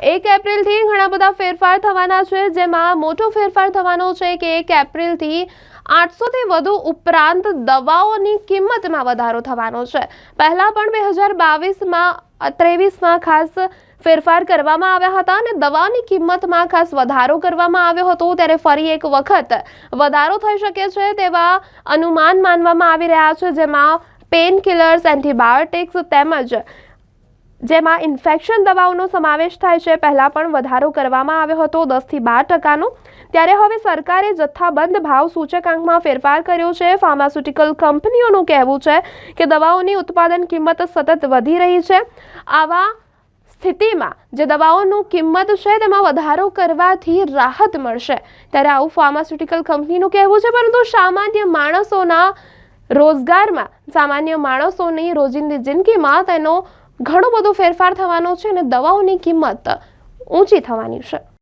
એક એપ્રિલથી ઘણા બધા ફેરફાર થવાના છે, જેમાં મોટો ફેરફાર થવાનો છે કે એક એપ્રિલથી આઠસોથી વધુ ઉપરાંત દવાઓની કિંમતમાં વધારો થવાનો છે. પહેલાં પણ બે હજાર બાવીસમાં ત્રેવીસમાં ખાસ ફેરફાર કરવામાં આવ્યા હતા અને દવાની કિંમતમાં ખાસ વધારો કરવામાં આવ્યો હતો. ત્યારે ફરી એક વખત વધારો થઈ શકે છે તેવા અનુમાન માનવામાં આવી રહ્યા છે, જેમાં પેન કિલર્સ, એન્ટીબાયોટિક્સ તેમજ જેમાં ઇન્ફેક્શન દવાઓનો સમાવેશ થાય છે. પહેલાં પણ વધારો કરવામાં આવ્યો હતો દસથી બાર ટકાનો. ત્યારે હવે સરકારે જથ્થાબંધ ભાવ સૂચકાંકમાં ફેરફાર કર્યો છે. ફાર્માસ્યુટિકલ કંપનીઓનું કહેવું છે કે દવાઓની ઉત્પાદન કિંમત સતત વધી રહી છે. આવા સ્થિતિમાં જે દવાઓનું કિંમત છે તેમાં વધારો કરવાથી રાહત મળશે. ત્યારે આવું ફાર્માસ્યુટિકલ કંપનીનું કહેવું છે. પરંતુ સામાન્ય માણસોના રોજગારમાં, સામાન્ય માણસોની રોજિંદી જિંદગીમાં તેનો ઘણો બધો ફેરફાર થવાનો છે અને દવાઓની કિંમત ઊંચી થવાની છે.